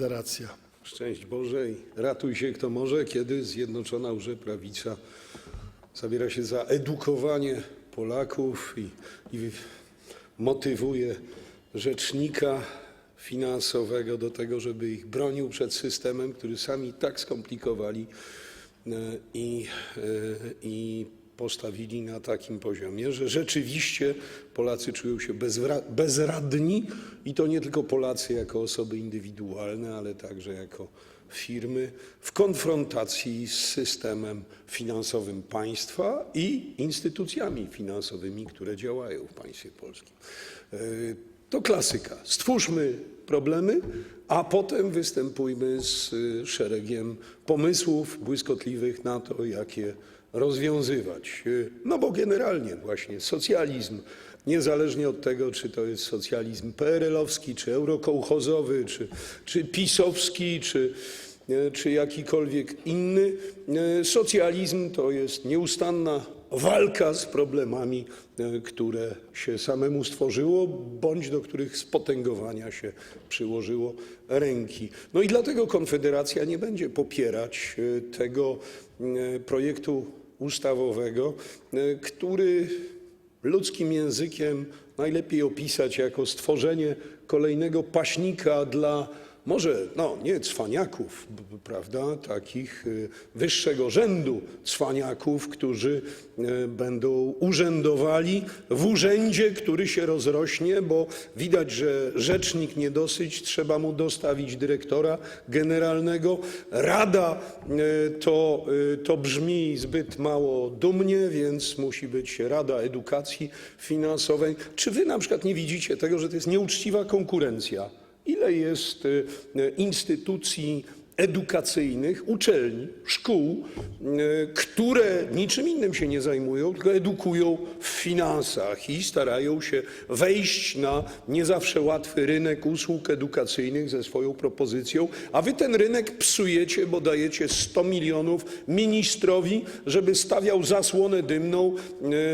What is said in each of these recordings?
Konfederacja. Szczęść Boże i ratuj się kto może, kiedy Zjednoczona Łże Prawica zabiera się za edukowanie Polaków i, i motywuje rzecznika finansowego do tego, żeby ich bronił przed systemem, który sami tak skomplikowali e, i, e, i postawili na takim poziomie, że rzeczywiście Polacy czują się bezradni i to nie tylko Polacy jako osoby indywidualne, ale także jako firmy w konfrontacji z systemem finansowym państwa i instytucjami finansowymi, które działają w państwie polskim. To klasyka. Stwórzmy problemy, a potem występujmy z y, szeregiem pomysłów błyskotliwych na to, jak je rozwiązywać. Y, No bo generalnie właśnie socjalizm, niezależnie od tego, czy to jest socjalizm PRL-owski, czy eurokołchozowy, czy, czy pisowski, czy, e, czy jakikolwiek inny, socjalizm to jest nieustanna walka z problemami, e, które się samemu stworzyło, bądź do których spotęgowania się przyłożyło ręki. No i dlatego Konfederacja nie będzie popierać e, tego e, projektu ustawowego, który ludzkim językiem najlepiej opisać jako stworzenie kolejnego paśnika dla może no, nie cwaniaków, prawda, takich y, wyższego rzędu cwaniaków, którzy y, będą urzędowali w urzędzie, który się rozrośnie, bo widać, że rzecznik nie dosyć, trzeba mu dostawić dyrektora generalnego. Rada y, to, to brzmi zbyt mało dumnie, więc musi być Rada Edukacji Finansowej. Czy wy na przykład nie widzicie tego, że to jest nieuczciwa konkurencja? Ile jest y, instytucji edukacyjnych, uczelni, szkół, y, które niczym innym się nie zajmują, tylko edukują w finansach i starają się wejść na nie zawsze łatwy rynek usług edukacyjnych ze swoją propozycją, a wy ten rynek psujecie, bo dajecie 100 milionów ministrowi, żeby stawiał zasłonę dymną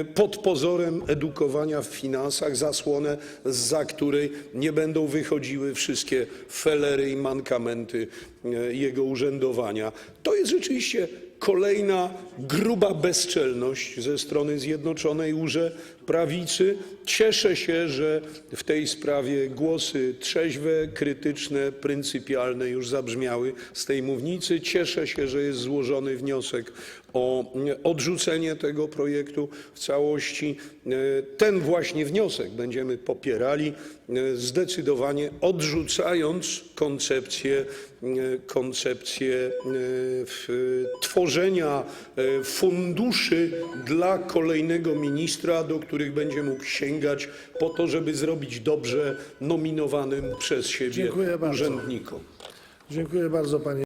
y, pod pozorem edukowania w finansach, zasłonę, za której nie będą wychodziły wszystkie felery i mankamenty y, jego urzędowania. To jest rzeczywiście kolejna gruba bezczelność ze strony Zjednoczonej Łże Prawicy. Cieszę się, że w tej sprawie głosy trzeźwe, krytyczne, pryncypialne już zabrzmiały z tej mównicy. Cieszę się, że jest złożony wniosek o odrzucenie tego projektu w całości. Ten właśnie wniosek będziemy popierali, zdecydowanie odrzucając koncepcję, koncepcję w- tworzenia e, funduszy dla kolejnego ministra, do których będzie mógł sięgać po to, żeby zrobić dobrze nominowanym przez siebie urzędnikom. Dziękuję bardzo, panie